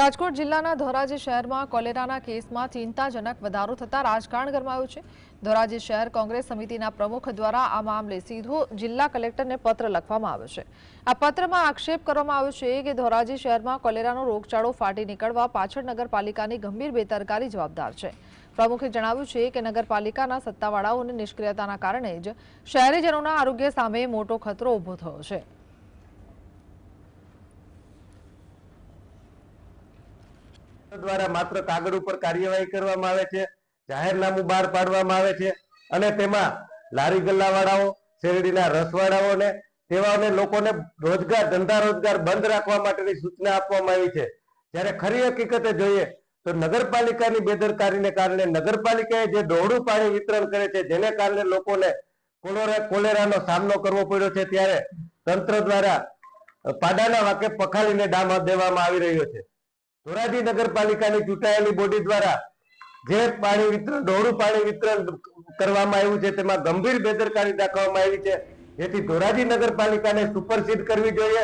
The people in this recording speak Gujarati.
રાજકોટ જિલ્લાના ધોરાજી શહેરમાં કોલેરાના કેસમાં ચિંતાજનક વધારો થતાં રાજકારણ ગરમાયું છે. ધોરાજી શહેર કોંગ્રેસ સમિતિના પ્રમુખ દ્વારા આ મામલે સીધો જિલ્લા કલેક્ટરને પત્ર લખવામાં આવ્યો છે. આ પત્રમાં આક્ષેપ કરવામાં આવ્યો છે કે ધોરાજી શહેરમાં કોલેરાનો રોગચાળો ફાટી નીકળવા પાછળ નગરપાલિકાની ગંભીર બેદરકારી જવાબદાર છે. પ્રમુખે જણાવ્યું છે કે નગરપાલિકાના સત્તાવાળાઓની નિષ્ક્રિયતાના કારણે જ શહેરીજનોના આરોગ્ય સામે મોટો ખતરો ઊભો થયો છે. દ્વારા માત્ર કાગળ ઉપર કાર્યવાહી કરવામાં આવે છે, જાહેરનામું બહાર પાડવામાં આવે છે અને તેમાં લારી ગલ્લાવાળાઓ, શેરડીના રસવાળાઓને તેવાને લોકોને રોજગાર, ધંધા રોજગાર બંધ રાખવા માટેની સૂચના આપવામાં આવી છે. જ્યારે ખરી હકીકતે જોઈએ તો નગરપાલિકાની બેદરકારીને કારણે નગરપાલિકાએ જે દોડું પાણી વિતરણ કરે છે, જેને કારણે લોકોને કોલેરા, કોલેરાનો સામનો કરવો પડ્યો છે, ત્યારે તંત્ર દ્વારા પાડાના વાકે પખાલીને ડામ દેવામાં આવી રહ્યો છે. ધોરાજી નગરપાલિકાની ચૂંટાયેલી બોડી દ્વારા જે પાણી વિતરણ, ડોળું પાણી વિતરણ કરવામાં આવ્યું છે, તેમાં ગંભીર બેદરકારી દાખવવામાં આવી છે. જેથી ધોરાજી નગરપાલિકાને સુપરસીડ કરવી જોઈએ.